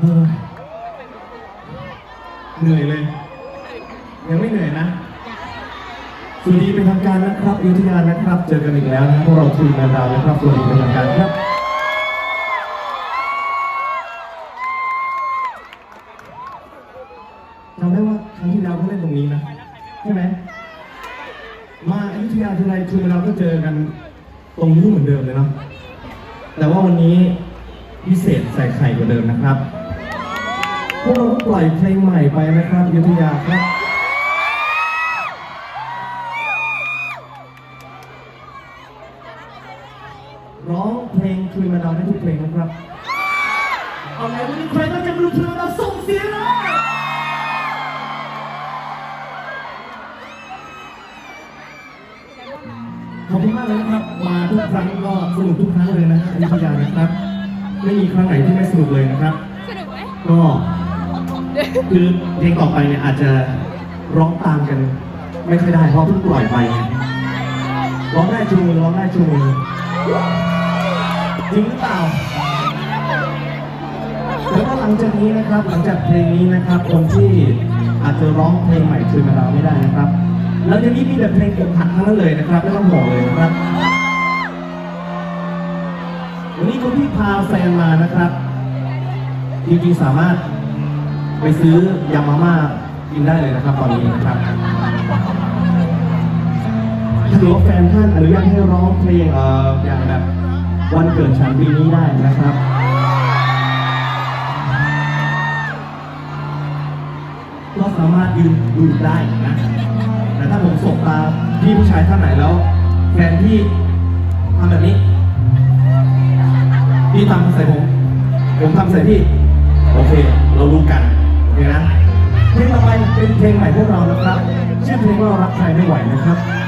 เหนื่อยเลย ยังไม่เหนื่อยนะสวัสดีเป็นทางการนะครับยุธยานะครับ เจอกันอีกแล้วนะครับพวกเราทีมงานดาวนะครับสวัสดีเป็นทางการครับจำได้ว่าครั้งที่แล้วก็เล่นตรงนี้นะใช่ไหมมาอยุธยาทีไรทีมเราก็เจอกันตรงนี้เหมือนเดิมเลยเนาะแต่ว่าวันนี้พิเศษใส่ไข่กว่าเดิมนะครับ พวกเราก็ปล่อยเพลงใหม่ไปนะครับอยุธยาครับร้องเพลงคุยมาดาวได้ทุกเพลงนะครับเอาไหนวันนี้ใครต้องจะมาดูคุยมาดาวส่งเสียงเลยขอบคุณมากเลยนะครับ มาทุกครั้งก็สนุกทุกครั้งเลยนะฮะอยุธยานะครับ ไม่มีครั้งไหนที่ไม่สนุกเลยนะครับ สนุกไหมก็ คือเพลงต่อไปเนี่ยอาจจะร้องตามกัน ไม่ค่อยได้เพราะเพิ่งปล่อยไปไงร้องได้จูร้องได้จูจริงหรือเปล่าแล้วก็หลังจากนี้นะครับหลังจากเพลงนี้นะครับ คนที่อาจจะร้องเพลงใหม่คืนมาเราไม่ได้นะครับ แล้วทีนี้มีแต่เพลงอกหักทั้งนั้นเลยนะครับไม่ต้องห่วงเลยนะครับวันนี้คุณพี่พาแฟนมานะครับจริงๆสามารถ ไปซื้อยำมาม่ากินได้เลยนะครับตอนนี้นะครับถ้าหรือว่าแฟนท่านอนุญาตให้ร้องเพลงเอ่ออย่างแบบวันเกิดฉันปีนี้ได้นะครับก็สามารถยืนดูได้นะแต่ถ้าผมสบตาพี่ผู้ชายท่านไหนแล้วแฟนพี่ทำแบบนี้พี่ทำใส่ผม ผมทำใส่พี่ โอเค เรารู้กัน นะเพลงต่อไปเป็นเพลงใหม่พวกเรานะครับ ชื่อเพลงว่ารักใครไม่ไหวนะครับ